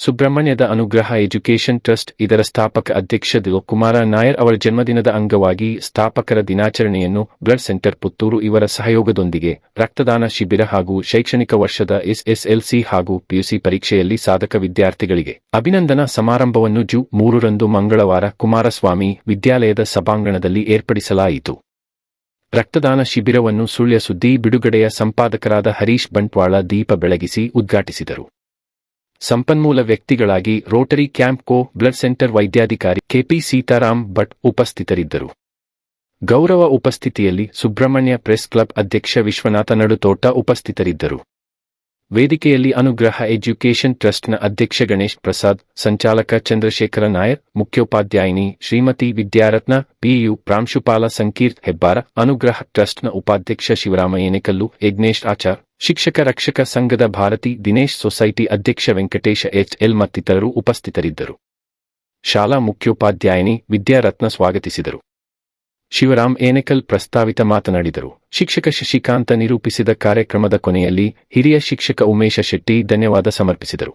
ಸುಬ್ರಹ್ಮಣ್ಯದ ಅನುಗ್ರಹ education trust ಇದರ ಸ್ಥಾಪಕ ಅಧ್ಯಕ್ಷ ಕುಮಾರ ನಾಯರ್ ಅವರ ಜನ್ಮದಿನದ ಅಂಗವಾಗಿ ಸ್ಥಾಪಕರ ದಿನಾಚರಣೆಯನ್ನು ಬ್ಲಡ್ ಸೆಂಟರ್ ಪುತ್ತೂರು ಇವರ ಸಹಯೋಗದೊಂದಿಗೆ ರಕ್ತದಾನ ಶಿಬಿರ ಹಾಗೂ ಶೈಕ್ಷಣಿಕ ವರ್ಷದ ಎಸ್ಎಸ್ಎಲ್ಸಿ ಹಾಗೂ ಪಿಯುಸಿ ಪರೀಕ್ಷೆಯಲ್ಲಿ ಸಾಧಕ ವಿದ್ಯಾರ್ಥಿಗಳಿಗೆ ಅಭಿನಂದನಾ ಸಮಾರಂಭವನ್ನು ಜು ಮೂರರಂದು ಮಂಗಳವಾರ ಕುಮಾರಸ್ವಾಮಿ ವಿದ್ಯಾಲಯದ ಸಭಾಂಗಣದಲ್ಲಿ ಏರ್ಪಡಿಸಲಾಯಿತು. ರಕ್ತದಾನ ಶಿಬಿರವನ್ನು ಸುಳ್ಯ ಸುದ್ದಿ ಬಿಡುಗಡೆಯ ಸಂಪಾದಕರಾದ ಹರೀಶ್ ಬಂಟ್ವಾಳ ದೀಪ ಬೆಳಗಿಸಿ ಉದ್ಘಾಟಿಸಿದರು. ಸಂಪನ್ಮೂಲ ವ್ಯಕ್ತಿಗಳಾಗಿ Rotary Campco blood centre ವೈದ್ಯಾಧಿಕಾರಿ ಕೆಪಿ ಸೀತಾರಾಮ್ ಭಟ್ ಉಪಸ್ಥಿತರಿದ್ದರು. ಗೌರವ ಉಪಸ್ಥಿತಿಯಲ್ಲಿ ಸುಬ್ರಹ್ಮಣ್ಯ ಪ್ರೆಸ್ ಕ್ಲಬ್ ಅಧ್ಯಕ್ಷ ವಿಶ್ವನಾಥ ನಡುತೋಟ ಉಪಸ್ಥಿತರಿದ್ದರು. ವೇದಿಕೆಯಲ್ಲಿ ಅನುಗ್ರಹ ಎಜುಕೇಷನ್ ಟ್ರಸ್ಟ್ನ ಅಧ್ಯಕ್ಷ ಗಣೇಶ್ ಪ್ರಸಾದ್, ಸಂಚಾಲಕ ಚಂದ್ರಶೇಖರ ನಾಯರ್, ಮುಖ್ಯೋಪಾಧ್ಯಾಯಿನಿ ಶ್ರೀಮತಿ ವಿದ್ಯಾರತ್ನ, ಪಿಯು ಪ್ರಾಂಶುಪಾಲ ಸಂಕೀರ್ತ್ ಹೆಬ್ಬಾರ, ಅನುಗ್ರಹ ಟ್ರಸ್ಟ್ನ ಉಪಾಧ್ಯಕ್ಷ ಶಿವರಾಮ ಏನೆಕಲ್ಲು ಯಜ್ಞೇಶ್ ಆಚಾರ್ ಶಿಕ್ಷಕ ರಕ್ಷಕ ಸಂಘದ ಭಾರತಿ ದಿನೇಶ್ ಸೊಸೈಟಿ ಅಧ್ಯಕ್ಷ ವೆಂಕಟೇಶ ಎಚ್ ಎಲ್ ಮತ್ತಿತರರು ಉಪಸ್ಥಿತರಿದ್ದರು. ಶಾಲಾ ಮುಖ್ಯೋಪಾಧ್ಯಾಯಿನಿ ವಿದ್ಯಾರತ್ನ ಸ್ವಾಗತಿಸಿದರು. ಶಿವರಾಮ್ ಏನೆಕಲ್ ಪ್ರಸ್ತಾವಿತ ಮಾತನಾಡಿದರು. ಶಿಕ್ಷಕ ಶಶಿಕಾಂತ ನಿರೂಪಿಸಿದ ಕಾರ್ಯಕ್ರಮದ ಕೊನೆಯಲ್ಲಿ ಹಿರಿಯ ಶಿಕ್ಷಕ ಉಮೇಶ ಶೆಟ್ಟಿ ಧನ್ಯವಾದ ಸಮರ್ಪಿಸಿದರು.